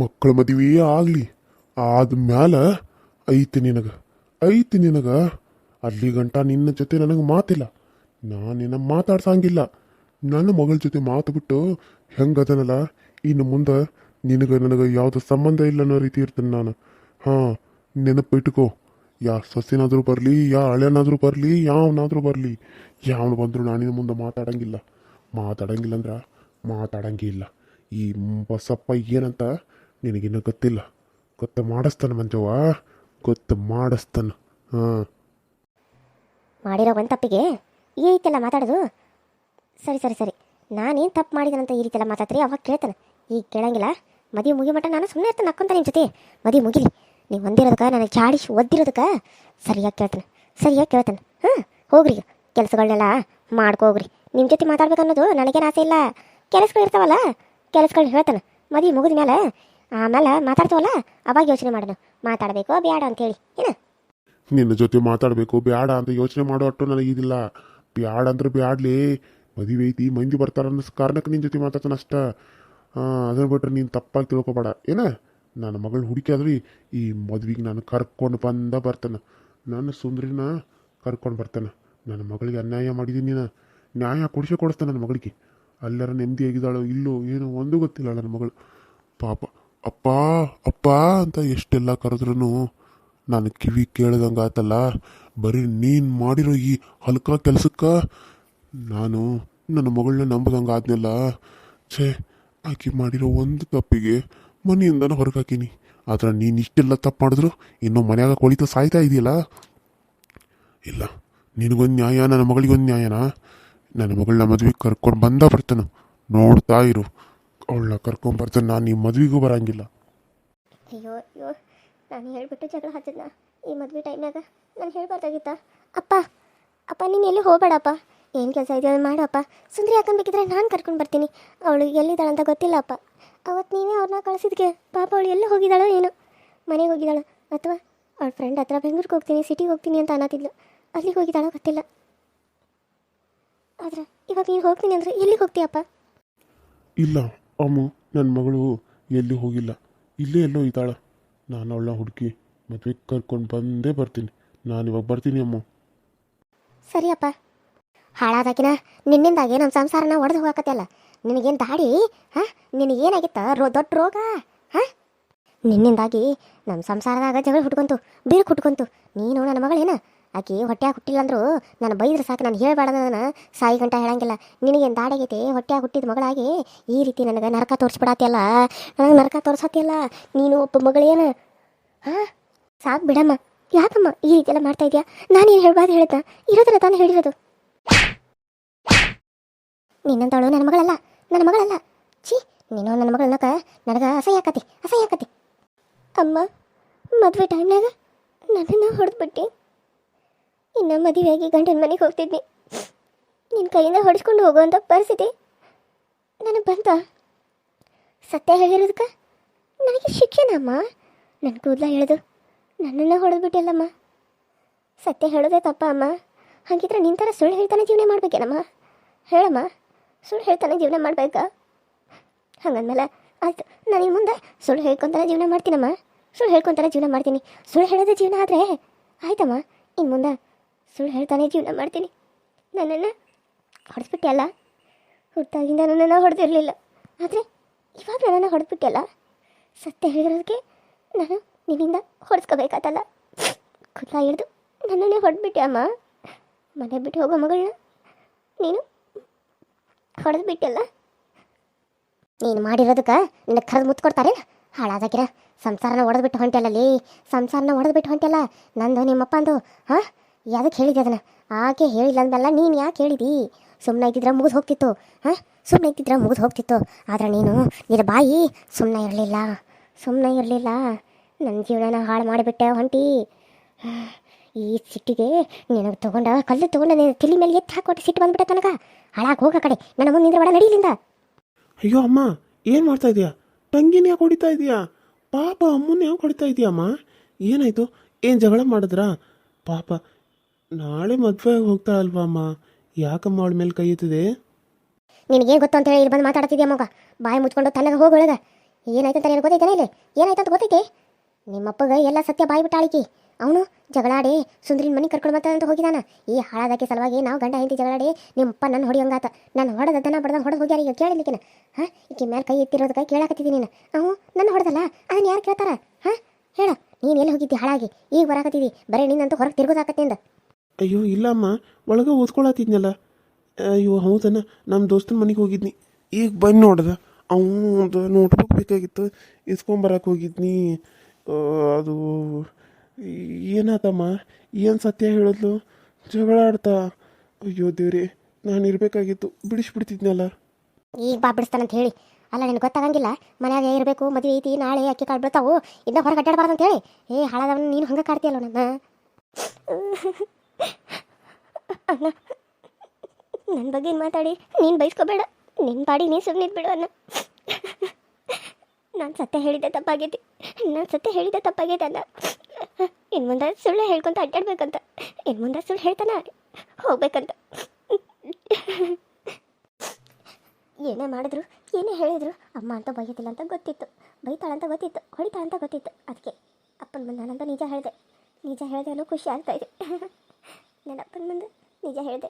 ಮಕ್ಕಳ ಮದುವೆ ಆಗಲಿ. ಆದ್ಮ್ಯಾಲ ಐತಿ ನಿನಗ ಐತಿ ನಿನಗ. ಅಲ್ಲಿ ಗಂಟ ನಿನ್ನ ಜೊತೆ ನನಗೆ ಮಾತಿಲ್ಲ. ನಾನು ನಿನ್ನ ಮಾತಾಡ್ಸಂಗಿಲ್ಲ. ನನ್ನ ಮಗಳ ಜೊತೆ ಮಾತು ಬಿಟ್ಟು ಹೆಂಗದನಲ್ಲ ಇನ್ನು ಮುಂದೆ ನಿನಗೆ ನನಗೆ ಯಾವುದು ಸಂಬಂಧ ಇಲ್ಲ ಅನ್ನೋ ರೀತಿ ಇರ್ತೀನಿ ನಾನು. ಹಾಂ, ನೆನಪಿಟ್ಕೋ. ಯಾ ಸೊಸಿನಾದರೂ ಬರಲಿ, ಯಾ ಹಳೆಯನಾದರೂ ಬರಲಿ, ಯಾವನಾದರೂ ಬರಲಿ. ಯಾವನು ಬಂದರೂ ನಿನ್ನ ಮುಂದೆ ಮಾತಾಡಂಗಿಲ್ಲ. ಮಾತಾಡಂಗಿಲ್ಲ ಅಂದ್ರೆ ಮಾತಾಡಂಗಿಲ್ಲ. ಈ ಬಸಪ್ಪ ಏನಂತ ನಿನಗಿನ್ನೂ ಗೊತ್ತಿಲ್ಲ. ಗೊತ್ತು ಮಾಡಿಸ್ತಾನೆ ಮಂಜವ್ವ. ಗೊತ್ತು ಮಾಡಿಸ್ತಾನೆ. ಹಾಂ. ಮಾಡಿರೋ ಒಂದು ತಪ್ಪಿಗೆ ಈ ರೀತಿಯೆಲ್ಲ ಮಾತಾಡೋದು? ಸರಿ ಸರಿ ಸರಿ. ನಾನೇನು ತಪ್ಪು ಮಾಡಿದನಂತ ಈ ರೀತಿಯೆಲ್ಲ ಮಾತಾಡ್ತೀರಿ? ಅವಾಗ ಕೇಳ್ತಾನೆ. ಈಗ ಕೇಳಂಗಿಲ್ಲ. ಮದುವೆ ಮುಗಿ ಮಟ್ಟ ನಾನು ಸುಮ್ಮನೆ ಇರ್ತಾನೆ ನಕ್ಕೊಂತ ನಿಮ್ಮ ಜೊತೆ. ಮದುವೆ ಮುಗಿಲಿ. ನೀವು ಒಂದಿರೋದಕ್ಕೆ ನನಗೆ ಚಾಡಿಸಿ ಒದ್ದಿರೋದಕ್ಕೆ ಸರಿಯಾಗಿ ಕೇಳ್ತಾನೆ. ಸರಿಯಾಗಿ ಕೇಳ್ತಾನೆ. ಹಾಂ, ಹೋಗ್ರಿ ಕೆಲಸಗಳನ್ನೆಲ್ಲ ಮಾಡ್ಕೋಗ್ರಿ. ನಿಮ್ಮ ಜೊತೆ ಮಾತಾಡ್ಬೇಕನ್ನೋದು ನನಗೇನು ಆಸೆ ಇಲ್ಲ. ಕೆಲಸಗಳು ಇರ್ತಾವಲ್ಲ ಕೆಲಸಗಳು ಹೇಳ್ತಾನೆ. ಮದುವೆ ಮುಗಿದ ಮೇಲೆ ಆಮೇಲೆ ಮಾತಾಡ್ತೀವಲ್ಲ? ಅವಾಗ ಯೋಚನೆ ಮಾಡೋಣ ಮಾತಾಡಬೇಕೋ ಬೇಡ ಅಂತೇಳಿ. ಏನ? ನಿನ್ನ ಜೊತೆ ಮಾತಾಡಬೇಕು ಬ್ಯಾಡ ಅಂತ ಯೋಚನೆ ಮಾಡೋ ಅಟ್ಟು ನನಗೆ ಇದಿಲ್ಲ. ಬ್ಯಾಡ ಅಂದ್ರೆ ಬ್ಯಾಡ್ಲಿ. ಮದುವೆ ಐತಿ, ಮಂದಿ ಬರ್ತಾರ ಅನ್ನೋ ಕಾರಣಕ್ಕೆ ನಿನ್ನ ಜೊತೆ ಮಾತಾಡ್ತಾನೆ ಅಷ್ಟ. ಅದನ್ನ ಬಿಟ್ರೆ ನೀನು ತಪ್ಪಾಗಿ ತಿಳ್ಕೊಬೇಡ. ಏನ? ನನ್ನ ಮಗಳು ಹುಡುಕಿ ಈ ಮದ್ವಿಗೆ ನಾನು ಕರ್ಕೊಂಡು ಬಂದ ಬರ್ತಾನೆ. ನನ್ನ ಸುಂದ್ರಿನ ಕರ್ಕೊಂಡು ಬರ್ತಾನೆ. ನನ್ನ ಮಗಳಿಗೆ ಅನ್ಯಾಯ ಮಾಡಿದ್ದೀನಿ ನೀನು. ನ್ಯಾಯ ಕೊಡಿಸೇ ಕೊಡಿಸ್ತಾನೆ ನನ್ನ ಮಗಳಿಗೆ. ಅಲ್ಲರ ನೆಮ್ಮದಿಯಾಗಿದ್ದಾಳೋ ಇಲ್ಲೋ ಏನೋ ಒಂದು ಗೊತ್ತಿಲ್ಲ ನನ್ನ ಮಗಳು. ಪಾಪ. ಅಪ್ಪ ಅಪ್ಪ ಅಂತ ಎಷ್ಟೆಲ್ಲ ಕರೆದ್ರೂ ನಾನು ಕಿವಿ ಕೇಳ್ದಂಗೆ ಆತಲ್ಲ, ಬರೀ ನೀನು ಮಾಡಿರೋ ಈ ಹಲ್ಕ ಕೆಲಸಕ್ಕೆ ನಾನು ನನ್ನ ಮಗಳನ್ನ ನಂಬದಂಗೆ ಆದ್ನಲ್ಲ. ಛೇ, ಆಕೆ ಮಾಡಿರೋ ಒಂದು ತಪ್ಪಿಗೆ ಮನೆಯಿಂದನೂ ಹೊರಗೆ ಹಾಕೀನಿ ಆದ್ರೆ ನೀನು ಇಷ್ಟೆಲ್ಲ ತಪ್ಪು ಮಾಡಿದ್ರು ಇನ್ನೂ ಮನೆಯಾಗ ಕೊಳಿತು ಸಾಯ್ತಾ ಇದೆಯಲ್ಲ? ಇಲ್ಲ, ನಿನಗೊಂದು ನ್ಯಾಯ, ನನ್ನ ಮಗಳಿಗೊಂದು ನ್ಯಾಯನಾ? ನನ್ನ ಮಗಳನ್ನ ಮದುವೆ ಕರ್ಕೊಂಡು ಬಂದ ಬರ್ತಾನೆ. ನೋಡ್ತಾ ಇರು. ಅವಳನ್ನ ಕರ್ಕೊಂಡು ಬರ್ತೇನೆ. ನಾನು ಈ ಮದುವೆಗೂ ಬರಂಗಿಲ್ಲ. ಅಯ್ಯೋ ಅಯ್ಯೋ ನಾನು ಹೇಳ್ಬಿಟ್ಟು ಜಗಳ ಹತ್ತಿದ್ನ ಈ ಮದ್ವೆ ಟೈಮ್ನಾಗ ನಾನು ಹೇಳ್ಬಾರ್ದಾಗಿತ್ತ. ಅಪ್ಪ ಅಪ್ಪ ನೀನು ಎಲ್ಲಿ ಹೋಗ್ಬೇಡಪ್ಪ? ಏನು ಕೆಲಸ ಇದೆ ಅದು ಮಾಡಪ್ಪ? ಸುಂದರಿ ಹಾಕೊಂಬೇಕಿದ್ರೆ ನಾನು ಕರ್ಕೊಂಡು ಬರ್ತೀನಿ. ಅವಳು ಎಲ್ಲಿದ್ದಾಳಂತ ಅಂತ ಗೊತ್ತಿಲ್ಲ ಅಪ್ಪ ಅವತ್ತು ನೀವೇ ಅವ್ರನ್ನ ಕಳಿಸಿದ್ಕೆ. ಪಾಪ ಅವಳು ಎಲ್ಲಿ ಹೋಗಿದ್ದಾಳೋ ಏನೋ. ಮನೆಗೆ ಹೋಗಿದ್ದಾಳೋ. ಅಥವಾ ಅವಳ ಫ್ರೆಂಡ್ ಹತ್ರ ಬೆಂಗ್ಳೂರಿಗೆ ಹೋಗ್ತೀನಿ ಸಿಟಿಗೆ ಹೋಗ್ತೀನಿ ಅಂತ ಅನ್ನತ್ತಿದ್ಲು ಅಲ್ಲಿಗೆ ಹೋಗಿದ್ದಾಳೋ ಗೊತ್ತಿಲ್ಲ. ಆದ್ರೆ ಇವಾಗ ನೀನು ಹೋಗ್ತೀನಿ ಅಂದರೆ ಎಲ್ಲಿಗೆ ಹೋಗ್ತೀಯಪ್ಪ? ಇಲ್ಲ. ಅಮ್ಮು ನನ್ನ ಮಗಳು ಎಲ್ಲಿ ಹೋಗಿಲ್ಲ. ಇಲ್ಲೇ ಎಲ್ಲೋ ಇದ್ದಾಳೆ. ನಾನು ಅವಳನ್ನ ಹುಡುಕಿ ಮದುವೆ ಕರ್ಕೊಂಡು ಬಂದೇ ಬರ್ತೀನಿ. ನಾನು ಇವಾಗ ಬರ್ತೀನಿ ಅಮ್ಮ. ಸರಿಯಪ್ಪ ಹಾಳಾದಾಕಿನ ನಿನ್ನಿಂದಾಗೆ ನಮ್ಮ ಸಂಸಾರನ ಒಡೆದು ಹೋಗಕತ್ತಲ್ಲ ನಿನಗೇನು ದಾಡಿ? ಹಾಂ? ನಿನಗೇನಾಗಿತ್ತ? ರೋ, ದೊಡ್ಡ ರೋಗ? ಹಾಂ? ನಿನ್ನಿಂದಾಗಿ ನಮ್ಮ ಸಂಸಾರದಾಗ ಜಗಳ ಹುಟ್ಕೊಂತು ಬೀರು ಹುಟ್ಕೊಂತು. ನೀನು ನನ್ನ ಮಗಳೇನ? ಆಕಿ ಹೊಟ್ಯಾಗ ಹುಟ್ಟಿಲ್ಲ ನಾನು ಬೈದ್ರೆ ಸಾಕು, ನಾನು ಹೇಳಬೇಡ ನನ್ನ ಸಾಯಿ ಗಂಟ ಹೇಳಂಗಿಲ್ಲ. ನಿನಗೇನು ದಾಡಾಗೈತಿ? ಹೊಟ್ಯಾಗ ಹುಟ್ಟಿದ ಮಗಳಾಗಿ ಈ ರೀತಿ ನನಗೆ ನರಕ ತೋರಿಸ್ಬಿಡತ್ತಿಯಲ್ಲ ನನಗೆ ನರಕ ತೋರಿಸತ್ತಿಯಲ್ಲ ನೀನು ಒಬ್ಬ ಮಗಳೇನ? ಹಾಂ ಸಾಕು ಬಿಡಮ್ಮ. ಯಾಕಮ್ಮ ಈ ರೀತಿ ಎಲ್ಲ ಮಾಡ್ತಾ ಇದೆಯಾ? ನಾನೇನು ಹೇಳ್ಬಾರ್ದು ಹೇಳ್ದ ಇರೋದ್ರ ತಾನು ಹೇಳಿರೋದು. ನಿನ್ನಂತವಳು ನನ್ನ ಮಗಳಲ್ಲ ನನ್ನ ಮಗಳಲ್ಲ. ಛೀ, ನೀನು ನನ್ನ ಮಗಳನ್ನಕ ನನಗೆ ಅಸಹ್ಯ ಆಕತಿ ಅಸಹ್ಯ ಆಕತಿ. ಅಮ್ಮ, ಮದುವೆ ಟೈಮ್ನಾಗ ನನ್ನನ್ನು ಹೊಡೆದ್ಬಿಟ್ಟು. ಇನ್ನು ಮದುವೆಯಾಗಿ ಗಂಡನ ಮನೆಗೆ ಹೋಗ್ತಿದ್ನಿ. ನಿನ್ನ ಕೈಯಿಂದ ಹೊಡೆಸ್ಕೊಂಡು ಹೋಗುವಂಥ ಪರಿಸ್ಥಿತಿ ನನಗೆ ಬಂತ? ಸತ್ಯ ಹೇಳಿರೋದಕ್ಕೆ? ನನಗೆ ಶಿಕ್ಷೆನಮ್ಮ? ನನ್ನ ಕೂದಲ ಹೇಳೋದು ನನ್ನನ್ನು ಹೊಡೆದ್ಬಿಟ್ಟಿಲ್ಲಮ್ಮ. ಸತ್ಯ ಹೇಳೋದೇ ತಪ್ಪ ಅಮ್ಮ ಹಾಗಿದ್ರೆ ನಿನ್ನ ಥರ ಸುಳ್ಳು ಹೇಳ್ತಾನೆ ಜೀವನ ಮಾಡ್ಬೇಕೇನಮ್ಮ? ಹೇಳಮ್ಮ, ಸುಳ್ಳು ಹೇಳ್ತಾನೆ ಜೀವನ ಮಾಡ್ಬೇಕಾ? ಹಂಗಂದ್ಮೇಲೆ ಆಯ್ತು ನಾನು ಇನ್ನು ಮುಂದೆ ಸುಳ್ಳು ಹೇಳ್ಕೊತಾನೆ ಜೀವನ ಮಾಡ್ತೀನಮ್ಮ. ಸುಳ್ಳು ಹೇಳ್ಕೊತಾನೆ ಜೀವನ ಮಾಡ್ತೀನಿ. ಸುಳ್ಳು ಹೇಳೋದೇ ಜೀವನ ಆದರೆ ಆಯ್ತಮ್ಮ ಇನ್ನು ಮುಂದೆ ಸುಳ್ಳು ಹೇಳ್ತಾನೆ ಜೀವನ ಮಾಡ್ತೀನಿ. ನನ್ನನ್ನು ಹೊಡೆದ್ಬಿಟ್ಟೆ ಹುಟ್ಟಾಗಿಂದ ನನ್ನನ್ನು ಹೊಡೆದಿರಲಿಲ್ಲ. ಆದರೆ ಇವಾಗ ನನ್ನನ್ನು ಹೊಡೆದ್ಬಿಟ್ಟೆಲ್ಲ ಸತ್ಯ ಹೇಳಿರೋದಕ್ಕೆ ನಾನು ನಿನ್ನಿಂದ ಹೊಡೆಸ್ಕೋಬೇಕಾತಲ್ಲ? ಕುಲ್ಲ ಹಿಡ್ದು ನನ್ನನ್ನೇ ಹೊಡೆದ್ಬಿಟ್ಟೆ ಅಮ್ಮ. ಮನೆ ಬಿಟ್ಟು ಹೋಗೋ ಮಗಳನ್ನ ನೀನು ಹೊಡೆದ್ಬಿಟ್ಟೆಲ್ಲ ನೀನು ಮಾಡಿರೋದಕ್ಕೆ ನಿನ್ನ ಕರೆದು ಮುತ್ಕೊಡ್ತಾರೆ? ಹಾಳಾದಾಗಿರ. ಸಂಸಾರನ ಹೊಂಟೆಲ್ಲ ಲೇ ಸಂಸಾರನ ಹೊಡೆದ್ಬಿಟ್ಟು ಹೊಂಟಲ್ಲ ನಂದು ನಿಮ್ಮಪ್ಪ ಅಂದು ಹಾಂ? ಯಾವ್ದಕ್ಕೆ ಹೇಳಿದೆ ಅದನ್ನ? ಆಕೆ ಹೇಳಿಲ್ಲ ಅಂದಲ್ಲ ನೀನು ಯಾಕೆ ಹೇಳಿದಿ? ಸುಮ್ಮನೆ ಇದ್ದಿದ್ರೆ ಮುಗಿದು ಹೋಗ್ತಿತ್ತು. ಹಾಂ? ಸುಮ್ಮನೆ ಇದ್ದಿದ್ರೆ ಮುಗಿದು ಹೋಗ್ತಿತ್ತು. ಆದ್ರೆ ನೀನು ನಿನ್ನ ಬಾಯಿ ಸುಮ್ಮನೆ ಇರಲಿಲ್ಲ. ಸುಮ್ಮನೆ ಇರಲಿಲ್ಲ. ನನ್ನ ಜೀವನನ ಹಾಳು ಮಾಡಿಬಿಟ್ಟೆ ಹೊಂಟಿ ಈ ಸಿಟ್ಟಿಗೆ ನಿನಗೆ ತಗೊಂಡ, ಕಲ್ಲು ತಗೊಂಡ ನೀನು ತಿಳಿ ಮೇಲೆ ಎತ್ತಿ ಹಾಕೊಟ್ಟು ಸಿಟ್ಟು ಬಂದ್ಬಿಟ್ಟೆ ತನಕ. ಹಾಳಾಗಿ ಹೋಗ ಕಡೆ. ನನ್ನ ಮುಂದೆ ನಿಂದ್ರೆ ಬಡ ನಡೀಲಿಂದ ಅಯ್ಯೋ ಅಮ್ಮ, ಏನು ಮಾಡ್ತಾ ಇದೀಯಾ ತಂಗಿನ ಯಾಕೆ ಹೊಡಿತಾ ಇದೀಯಾ ಪಾಪ ಅಮ್ಮನ ಯಾಕೆ ಹೊಡಿತಾ ಇದೀಯಮ್ಮ ಏನಾಯ್ತು? ಏನು ಜಗಳ ಮಾಡಿದ್ರಾ? ಪಾಪ ನಾಳೆ ಮದುವೆ ಹೋಗ್ತಾ ಅಮ್ಮ? ಯಾಕಮ್ಮ ಅವಳ ಮೇಲೆ ಕೈ ಎತ್ತಿದೆ? ನಿನಗೇನು ಗೊತ್ತು ಅಂತ ಹೇಳಿ ಇಲ್ಲಿ ಬಂದು ಮಾತಾಡ್ತಿದ್ಯಾ ಮಗ? ಬಾಯಿ ಮುಚ್ಕೊಂಡು ತಲೆಗೆ ಹೋಗಿ ಒಳಗೆ ಏನಾಯ್ತು ಅಂತ ನಿನಗೆ ಗೊತ್ತೈತೆ ಇಲ್ಲಿ? ಏನಾಯ್ತು ಅಂತ ಗೊತ್ತೈತೆ? ನಿಮ್ಮಪ್ಪಗ ಎಲ್ಲ ಸತ್ಯ ಬಾಯಿ ಬಿಟ್ಟಾಳಿಕಿ. ಅವನು ಜಗಳಾಡಿ ಸುಂದ್ರಿನ ಮನೆ ಕರ್ಕೊಂಡು ಬರ್ತಾನೆ ಅಂತ ಹೋಗಿದಾನ. ಈ ಹಾಳಾದಕ್ಕೆ ಸಲುವಾಗಿ ನಾವು ಗಂಡ ಹೆಂಡತಿ ಜಗಳಾಡಿ ನಿಮ್ಮಪ್ಪ ನನ್ನ ಹೊಡಿಯಂಗಾತ. ನಾನು ಹೊಡೆದ ದನ ಬಡದ ಹೊಡೆದು ಹೋಗ್ಯಾರ ಈಗ ಕೇಳಿಲಿಕ್ಕಿನ ಹಾಂ? ಈಕೆ ಮೇಲೆ ಕೈ ಎತ್ತಿರೋದಕ್ಕೆ ಕೇಳಾಕತ್ತಿದ್ದೀನಿ ನೀನು. ಅವು ನನ್ನ ಹೊಡೆದಲ್ಲ? ಅದನ್ನ ಯಾರು ಕೇಳ್ತಾರ? ಹಾಂ? ಹೇಳ. ನೀನು ಎಲ್ಲಿ ಹೋಗಿದ್ದಿ ಹಾಳಾಗಿ? ಈಗ ಬರಾಕತ್ತಿದ್ದಿ ಬರೀ ನಿನ್ನಂತೂ ಹೊರಗೆ ತಿರುಗೋದಾಕತ್ತಿಂದ ಅಯ್ಯೋ ಇಲ್ಲಮ್ಮ ಒಳಗೆ ಓದ್ಕೊಳತ್ತಿದ್ನಲ್ಲ. ಅಯ್ಯೋ, ಹೌದನ ನಮ್ಮ ದೋಸ್ತನ ಮನೆಗೆ ಹೋಗಿದ್ನಿ. ಈಗ ಬಂದು ನೋಡ್ದ, ಅವನು ನೋಟ್ಬುಕ್ ಬೇಕಾಗಿತ್ತು ಇಸ್ಕೊಂಬರಕ್ಕೆ ಹೋಗಿದ್ನಿ. ಅದು ಏನಾತಮ್ಮ, ಏನು ಸತ್ಯ ಹೇಳಿದ್ಲು? ಜಗಳ ಆಡ್ತಾ. ಅಯ್ಯೋ ದೇವ್ರಿ, ನಾನು ಇರಬೇಕಾಗಿತ್ತು, ಬಿಡಿಸ್ಬಿಡ್ತಿದ್ನಲ್ಲ. ಈಗ ಬಾ ಬಿಡಿಸ್ತಾನಂತ ಹೇಳಿ. ಅಲ್ಲ, ನಿನಗೆ ಗೊತ್ತಾಗಂಗಿಲ್ಲ, ಮನ್ಯಾಗ ಇರಬೇಕು, ಮದುವೆ ಐತಿ, ನಾಳೆ ಅಕ್ಕಿ ಕಾಳು ಬೀಳ್ತಾವು, ಇನ್ನ ಹೊರಗೆ ಅಂತ ಹೇಳಿ. ಏ ಹಾಳಾದವನ್ನ ನೀನು ಹಂಗೆ ಕಾಡ್ತೀಯಲ್ಲ ನನ್ನ. ಅಣ್ಣ ನನ್ನ ಬಗ್ಗೆ ಮಾತಾಡಿ? ನೀನು ಬೈಸ್ಕೋಬೇಡ. ನಿನ್ನ ಪಾಡಿ ನೀನು ಸುಮ್ಮನೆ ಬಿಡು ಅಣ್ಣ. ನಾನು ಸತ್ಯ ಹೇಳಿದ್ದೆ ತಪ್ಪಾಗೈತಿ. ನಾನು ಸತ್ಯ ಹೇಳಿದ್ದೆ ತಪ್ಪಾಗೈತೆ, ಅಣ್ಣ. ಇನ್ನು ಮುಂದೆ ಸುಳ್ಳು ಹೇಳ್ಕೊಂತ ಅಡ್ಡಾಡ್ಬೇಕಂತ. ಇನ್ನು ಮುಂದೆ ಸುಳ್ಳು ಹೇಳ್ತಾನ ಹೋಗ್ಬೇಕಂತ. ಏನೇ ಮಾಡಿದ್ರು, ಏನೇ ಹೇಳಿದ್ರು, ಅಮ್ಮ ಅಂತ ಬೈಯತಿಲ್ಲ ಅಂತ ಗೊತ್ತಿತ್ತು. ಬೈತಾಳಂತ ಗೊತ್ತಿತ್ತು ಹೊಡಿತಾಳಂತ ಗೊತ್ತಿತ್ತು. ಅದಕ್ಕೆ ಅಪ್ಪನ ಮುಂದೆ ನಾನಂತ ನಿಜ ಹೇಳಿದೆ. ನಿಜ ಹೇಳಿದೆ ಅನ್ನೋ ಖುಷಿ ಆಗ್ತಾ ಇದೆ. ನನ್ನ ಅಪ್ಪನ ಮುಂದೆ ನಿಜ ಹೇಳಿದೆ.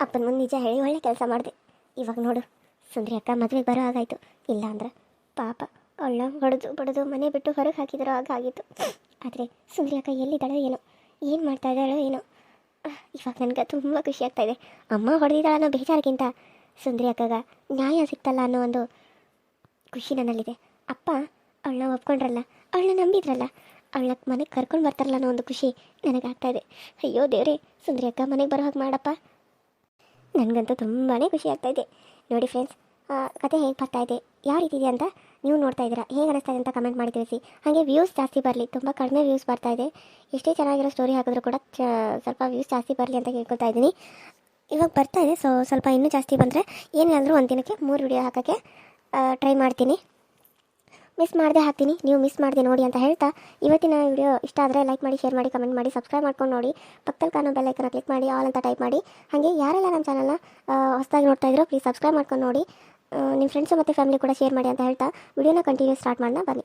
ಅಪ್ಪನ ಮುಂದೆ ನಿಜ ಹೇಳಿ ಒಳ್ಳೆ ಕೆಲಸ ಮಾಡಿದೆ. ಇವಾಗ ನೋಡು, ಸುಂದ್ರಿ ಅಕ್ಕ ಮದುವೆಗೆ ಬರೋ ಹಾಗಾಯಿತು. ಇಲ್ಲ ಅಂದ್ರೆ ಪಾಪ ಅವಳ ಹೊಡೆದು ಬಡಿದು ಮನೆ ಬಿಟ್ಟು ಹೊರಗೆ ಹಾಕಿದ್ರೋ ಹಾಗಾಗಿತ್ತು ಆದರೆ ಸುಂದ್ರಿ ಅಕ್ಕ ಎಲ್ಲಿದ್ದಾಳೋ ಏನೋ, ಏನು ಮಾಡ್ತಾ ಇದ್ದಾಳೋ ಏನೋ. ಇವಾಗ ನನಗೆ ತುಂಬ ಖುಷಿ ಆಗ್ತಾ ಇದೆ. ಅಮ್ಮ ಹೊಡೆದಿದ್ದಾಳ ಅನ್ನೋ ಬೇಜಾರಿಗಿಂತ ಸುಂದ್ರಿ ಅಕ್ಕಗ ನ್ಯಾಯ ಸಿಗ್ತಲ್ಲ ಅನ್ನೋ ಒಂದು ಖುಷಿ ನನ್ನಲ್ಲಿದೆ. ಅಪ್ಪ ಅವಳನ್ನ ಒಪ್ಕೊಂಡ್ರಲ್ಲ, ಅವಳನ್ನ ನಂಬಿದ್ರಲ್ಲ ಅವಳನ್ನ ಮನೆಗೆ ಕರ್ಕೊಂಡು ಬರ್ತಾರಲ್ಲ ಅನ್ನೋ ಒಂದು ಖುಷಿ ನನಗಾಗ್ತಾ ಇದೆ ಅಯ್ಯೋ ದೇವ್ರೆ, ಸುಂದರಿ ಅಕ್ಕ ಮನೆಗೆ ಬರೋ ಹಾಗೆ ಮಾಡಪ್ಪ. ನನಗಂತೂ ತುಂಬಾ ಖುಷಿ ಆಗ್ತಾ ಇದೆ ನೋಡಿ ಫ್ರೆಂಡ್ಸ್ ಕತೆ ಹೇಗೆ ಬರ್ತಾ ಇದೆ? ಯಾವ ರೀತಿ ಇದೆ ಅಂತ ನೀವು ನೋಡ್ತಾ ಇದ್ದೀರಾ? ಹೇಗೆ ಅನಿಸ್ತಾ ಇದೆ ಅಂತ ಕಮೆಂಟ್ ಮಾಡಿ ತಿಳಿಸಿ. ಹಾಗೆ ವ್ಯೂಸ್ ಜಾಸ್ತಿ ಬರಲಿ, ತುಂಬ ಕಡಿಮೆ ವ್ಯೂಸ್ ಬರ್ತಾ ಇದೆ. ಎಷ್ಟೇ ಚೆನ್ನಾಗಿರೋ ಸ್ಟೋರಿ ಹಾಕಿದ್ರು ಕೂಡ ಸ್ವಲ್ಪ ವ್ಯೂಸ್ ಜಾಸ್ತಿ ಬರಲಿ ಅಂತ ಕೇಳ್ಕೊತಾ ಇದ್ದೀನಿ. ಇವಾಗ ಬರ್ತಾ ಇದೆ ಸೊ ಸ್ವಲ್ಪ ಇನ್ನೂ ಜಾಸ್ತಿ ಬಂದರೆ ಏನಾದರೂ ಒಂದು ದಿನಕ್ಕೆ ಮೂರು ವಿಡಿಯೋ ಹಾಕೋಕ್ಕೆ ಟ್ರೈ ಮಾಡ್ತೀನಿ. ಮಿಸ್ ಮಾಡದೆ ಹಾಕ್ತೀನಿ. ನೀವು ಮಿಸ್ ಮಾಡಿದೆ ನೋಡಿ ಅಂತ ಹೇಳ್ತಾ ಇವತ್ತಿನ ವಿಡಿಯೋ ಇಷ್ಟ ಆದರೆ ಲೈಕ್ ಮಾಡಿ ಶೇರ್ ಮಾಡಿ ಕಮೆಂಟ್ ಮಾಡಿ ಸಬ್ಸ್ಕ್ರೈಬ್ ಮಾಡ್ಕೊಂಡು ನೋಡಿ. ಪಕ್ಕದಲ್ಲಿ ಕಾಣೋ ಐಕನ್ ಕ್ಲಿಕ್ ಮಾಡಿ ಆಲ್ ಅಂತ ಟೈಪ್ ಮಾಡಿ. ಹಾಗೆ ಯಾರೆಲ್ಲ ನಮ್ಮ ಚಾನಲ್ನ ಹೊಸದಾಗಿ ನೋಡ್ತಾ ಇದ್ರು ಪ್ಲೀಸ್ ಸಬ್ಸ್ಕ್ರೈಬ್ ಮಾಡ್ಕೊಂಡು ನೋಡಿ. ನಿಮ್ಮ ಫ್ರೆಂಡ್ಸು ಮತ್ತು ಫ್ಯಾಮಿಲಿ ಕೂಡ ಶೇರ್ ಮಾಡಿ ಅಂತ ಹೇಳ್ತಾ ವಿಡಿಯೋನ ಕಂಟಿನ್ಯೂ ಸ್ಟಾರ್ಟ್ ಮಾಡೋಣ ಬನ್ನಿ.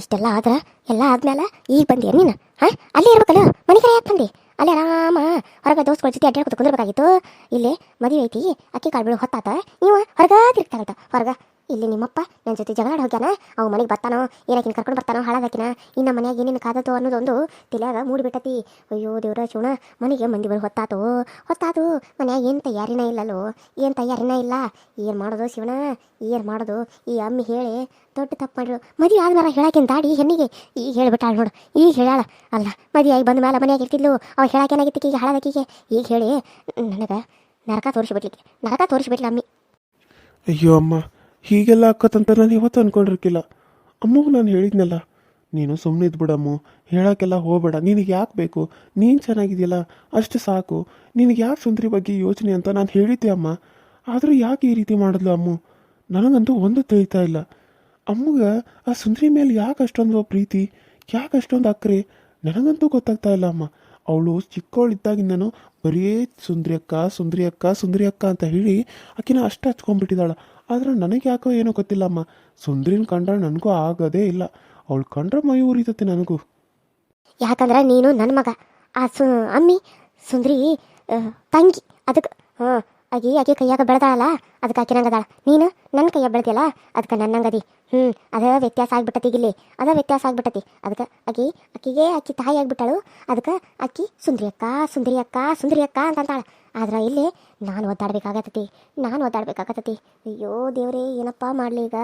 ಇಷ್ಟೆಲ್ಲ ಆದ್ರೆ ಎಲ್ಲ ಆದ್ಮೇಲೆ ಈಗ ಬಂದಿಯ ನೀನು? ಹಾಂ? ಅಲ್ಲಿ ಇರ್ಬೇಕಲ್ಲ? ಮನೆ ಕಡೆ ಯಾಕೆ ಬಂದಿ? ಅಲ್ಲಿ ಆರಾಮ. ಹೊರಗೆ ದೋಸ್ಗಳ ಜೊತೆ ಅಡ್ಡಾಡ್ಕೊತ ಕುಂದಿರ್ಬೇಕಾಗಿತ್ತು. ಇಲ್ಲಿ ಮದುವೆ ಐತಿ. ಅಕ್ಕಿ ಕಾಳು ಬಿಡು ಹೊತ್ತಾತ. ನೀವು ಹೊರಗ ತಿರ್ಗ್ತಾರಂತ ಹೊರಗ ಇಲ್ಲಿ ನಿಮ್ಮಪ್ಪ ನನ್ನ ಜೊತೆ ಜಗಳ ಹೋಗ್ಯಾನ? ಅವ್ ಮನೆಗೆ ಬರ್ತಾನೋ, ಏನಾಕಿನ ಕರ್ಕೊಂಡು ಬರ್ತಾನೋ ಹಾಳಾದಕಿನ ಇನ್ನು ಮನೆಯಾಗ ಏನೇನು ಕಾದತು ಅನ್ನೋದೊಂದು ತಲೆಯಾಗ ಮೂಡಿಬಿಟ್ಟತಿ. ಅಯ್ಯೋ ದೇವ್ರ ಶಿವಣ ಮನೆಗೆ ಮಂದಿ ಬರೋ ಹೊತ್ತಾತು? ಹೊತ್ತಾತು, ಮನ್ಯಾಗ ಏನು ತಯಾರಿನ ಇಲ್ಲಲ್ಲೋ? ಏನು ತಯಾರಿನ ಇಲ್ಲ? ಏನು ಮಾಡೋದು ಶಿವಣ ಏನು ಮಾಡೋದು? ಈ ಅಮ್ಮಿ ಹೇಳಿ, ದೊಡ್ಡ ತಪ್ಪು ಮದಿ ಮದುವೆ ಆದ್ಮೇಲೆ ಹೇಳಾಕಿನ ದಾಡಿ ಹೆಣ್ಣಿಗೆ. ಈಗ ಹೇಳ್ಬಿಟ್ಟಾಳ ನೋಡು, ಈಗ ಹೇಳಾಳ ಅಲ್ಲ, ಮದುವೆ ಆಗಿ ಬಂದ ಮೇಲೆ ಮನೆಯಾಗ ಇರ್ತಿದ್ಲು ಅವ ಹೇಳಾಕೇನಾಗಿತ್ತು ಈಗ ಹಾಳಾದಕ್ಕಿಗೆ ಈಗ ಹೇಳಿ, ನನಗೆ ನರಕ ತೋರಿಸಿಬಿಡ್ಲಿಕ್ಕೆ ನರಕ ತೋರಿಸಿಬಿಡ್ಲಿ ಅಮ್ಮಿ. ಅಯ್ಯೋ ಅಮ್ಮ ಹೀಗೆಲ್ಲ ಆಕತ್ತಂತ ನಾನು ಇವತ್ತು ಅನ್ಕೊಂಡಿರ್ಕಿಲ್ಲ. ಅಮ್ಮಗೂ ನಾನು ಹೇಳಿದ್ನಲ್ಲ, ನೀನು ಸುಮ್ಮನೆ ಇದ್ಬಿಡಮ್ಮು, ಹೇಳೋಕ್ಕೆಲ್ಲ ಹೋಗಬೇಡ, ನಿನಗೆ ಯಾಕೆ ಬೇಕು? ನೀನು ಚೆನ್ನಾಗಿದೆಯಲ್ಲ, ಅಷ್ಟು ಸಾಕು. ನಿನಗೆ ಯಾಕೆ ಸುಂದರಿ ಬಗ್ಗೆ ಯೋಚನೆ ಅಂತ ನಾನು ಹೇಳಿದ್ದೆ ಅಮ್ಮ. ಆದರೂ ಯಾಕೆ ಈ ರೀತಿ ಮಾಡಿದ್ಲು ಅಮ್ಮು? ನನಗಂತೂ ಒಂದು ತಿಳಿತಾ ಇಲ್ಲ. ಅಮ್ಮಗೆ ಆ ಸುಂದರಿ ಮೇಲೆ ಯಾಕೆ ಅಷ್ಟೊಂದು ಪ್ರೀತಿ, ಯಾಕೆ ಅಷ್ಟೊಂದು ಅಕ್ರೆ? ನನಗಂತೂ ಗೊತ್ತಾಗ್ತಾ ಇಲ್ಲ ಅಮ್ಮ. ಅವಳು ಚಿಕ್ಕವಳಿದ್ದಾಗಿಂದನೂ ಬರೀ ಸುಂದರಿ ಅಕ್ಕ ಸುಂದರಿ ಅಕ್ಕ ಸುಂದರಿ ಅಕ್ಕ ಅಂತ ಹೇಳಿ ಆಕಿನ ಅಷ್ಟು ಹಚ್ಕೊಂಡ್ಬಿಟ್ಟಿದ್ದಾಳ. ಆದ್ರೆ ನನಗೆ ಯಾಕೋ ಏನೋ ಗೊತ್ತಿಲ್ಲ ಅಮ್ಮ ಸುಂದ್ರಿನ ಕಂಡ್ರೆ ನನಗೂ ಆಗೋದೇ ಇಲ್ಲ. ಅವಳು ಕಂಡ್ರೆ ಮೈ ಉರಿತತೆ ನನಗೂ. ಯಾಕಂದ್ರೆ ನೀನು ನನ್ನ ಮಗ. ಆ ಸು ಅಮ್ಮಿ, ಸುಂದ್ರಿ ತಂಗಿ ಅದಕ್ಕೆ ಹಾಂ ಆಗಿ ಆಕೆ ಕೈಯಾಗ ಬೆಳೆದಾಳಲ್ಲ? ಅದಕ್ಕೆ ಆಕೆ ನಂಗದಾಳ. ನೀನು? ನನ್ನ ಕೈಯಾಗ ಬೆಳೆದಿಯಲ್ಲ? ಅದಕ್ಕೆ ನನ್ನಂಗದಿ ಹ್ಞೂ ಅದ ವ್ಯತ್ಯಾಸ ಆಗ್ಬಿಟ್ಟತಿ ಇಲ್ಲಿ ಅದ ವ್ಯತ್ಯಾಸ ಆಗ್ಬಿಟ್ಟತಿ. ಅದಕ್ಕೆ ಆಕಿ, ಆಕಿಗೆ ಆಕಿ ತಾಯಿ ಆಗ್ಬಿಟ್ಟಳು. ಅದಕ್ಕೆ ಆಕಿ ಸುಂದ್ರಿ ಅಕ್ಕ ಸುಂದರಿ ಅಕ್ಕ ಸುಂದರಿ ಅಕ್ಕ ಅಂತ ಅಂತಾಳ ಆದ್ರೆ ಇಲ್ಲಿ ನಾನು ಒದ್ದಾಡ್ಬೇಕಾಗತ್ತತಿ ನಾನು ಒದ್ದಾಡ್ಬೇಕಾಗತ್ತತಿ ಅಯ್ಯೋ ದೇವ್ರೇ, ಏನಪ್ಪ ಮಾಡಲಿ ಈಗ?